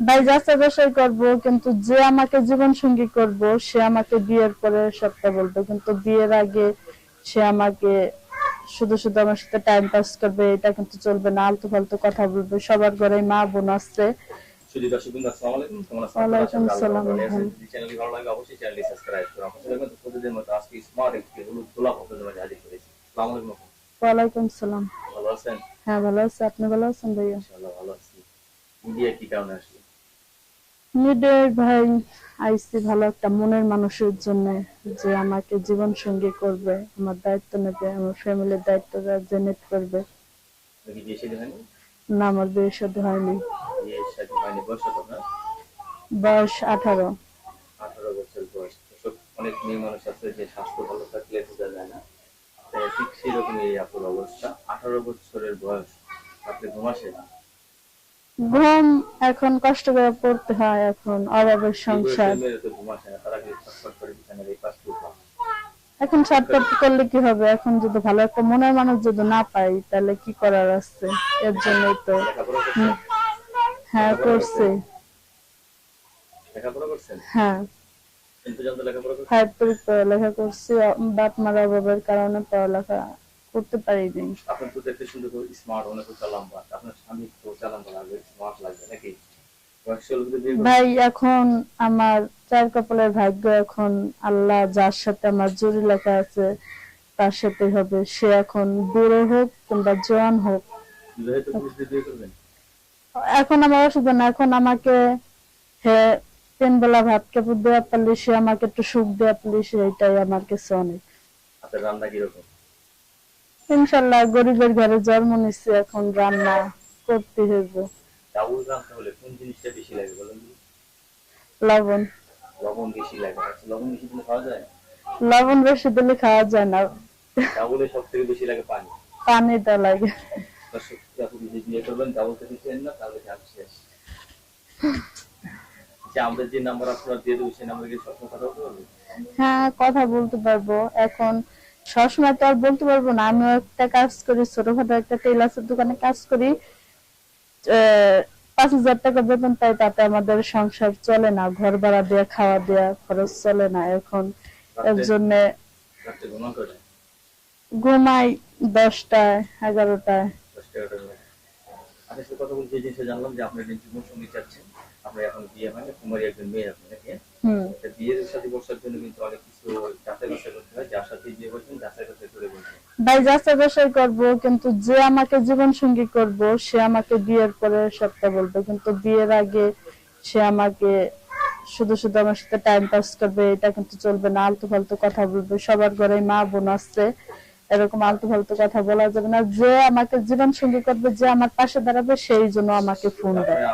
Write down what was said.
ভাই যাচাই বাছাই করব কিন্তু যে আমাকে জীবন সঙ্গী করব সে আমাকে বিয়ের পরে সবটা বলবে। কিন্তু বিয়ের আগে সে আমাকে শুধু শুধু আমার সাথে টাইম পাস করবে এটা কিন্তু চলবে না আলতু ফালতু কথা বলবে। সবার ঘরে মা বোন আছে। ওয়ালাইকুম সালাম। ভালো আছেন। হ্যাঁ ভালো আছে। আপনি ভালো আছেন ভাইয়া? ভালো আছি। মিডিয়া কি কারণে আসলে? মিডিয়ায় ভাই আইসি ভালো একটা মনের মানুষের জন্য যে আমাকে জীবন সঙ্গী করবে আমার দায়িত্ব নেবে আমার ফ্যামিলির দায়িত্বটা জেনে করবে। না আমার বিয়ে সাথে হয়নি। বয়স আঠারো। আঠারো বছর বয়স। অনেক মেয়ে মানুষ আছে যে স্বাস্থ্য ভালো থাকলে বোঝা যায় না। ঠিক সেরকমই এই আপুর অবস্থা। আঠারো বছরের বয়স আপনি ঘুম আসে ঘুম এখন কষ্ট করে পড়তে হয় এখন অভাবের সংসার। এখন ছটফট করলে কি হবে? এখন যদি ভালো একটা মনের মানুষ যদি না পাই তাহলে কি করার আছে? এর জন্যই তো। হ্যাঁ করছে। হ্যাঁ। ফাইভ পড়ালেখা করছি। বাপ মার অভাবের কারণে পড়ালেখা করতে পারিনি আপনার তো দেখতে সুন্দর করে স্মার্ট অনেক লম্বা আপনার স্বামী তো চালাম্বা লাগবে স্মার্ট লাগবে নাকি? ভাই এখন আমার চার কপালের ভাগ্য এখন আল্লাহ যার সাথে আমার জুড়ি লেখা আছে তার সাথে হবে। সে এখন বুড়ো হোক কিংবা জোয়ান হোক। এখন আমার অসুবিধা না। এখন আমাকে হে তিন বেলা ভাত কাপড় দেওয়া পারলে সে আমাকে একটু সুখ দেওয়া পারলে সেটাই আমার কাছে অনেক। রান্না কীরকম? ইনশাল্লাহ গরিবের ঘরে জন্ম নিচ্ছে এখন রান্না করতে হইব। ডাউল রান্না হলে কোন জিনিসটা বেশি লাগে বলেন? লবণ। লবণ বেশি লাগে। আচ্ছা লবণ বেশি দিলে খাওয়া যায়? লবণ বেশি দিলে খাওয়া যায় না। বেশি লাগে পানি? পানিটা লাগে। তাহলে কাজ যে নাম্বার আপনারা দিয়ে দেবো সেই নাম্বারে কথা বলতে হ্যাঁ কথা বলতে পারব। এখন সবসময় তো আর বলতে পারব না। আমিও একটা কাজ করি ছোটখাটো একটা টেলার্সের দোকানে কাজ করি। পাঁচ হাজার টাকা বেতন পাই তাতে আমাদের সংসার চলে না। ঘর ভাড়া দেওয়া খাওয়া দেওয়া খরচ চলে না। এখন এর জন্য ঘুমাই দশটায় এগারোটায়। যে জানলাম যে আপনি একজন জীবন সঙ্গী চাচ্ছেন। আপনার এখন বিয়ে হয়নি কুমারী একজন মেয়ে আপনি নাকি হুম। তা বিয়ের সাথে বসার জন্য কিন্তু অনেক কিছু যাচাই বাছাই করতে হয়। যার সাথে বিয়ে করছেন যাচাই বাছাই করে বলছেন ভাই যাচাই বাছাই করব, কিন্তু যে আমাকে জীবন সঙ্গী করব, সে আমাকে বিয়ের পরে সবটা বলবে। কিন্তু বিয়ের আগে সে আমাকে শুধু শুধু আমার সাথে টাইম পাস করবে, এটা কিন্তু চলবে না, আলতু ফালতু কথা বলবে। সবার ঘরে মা বোন আছে, এরকম আলতু ফালতু কথা বলা যাবে না। যে আমাকে জীবন সঙ্গী করবে, যে আমার পাশে দাঁড়াবে, সেই জন্য আমাকে ফোন দেয়।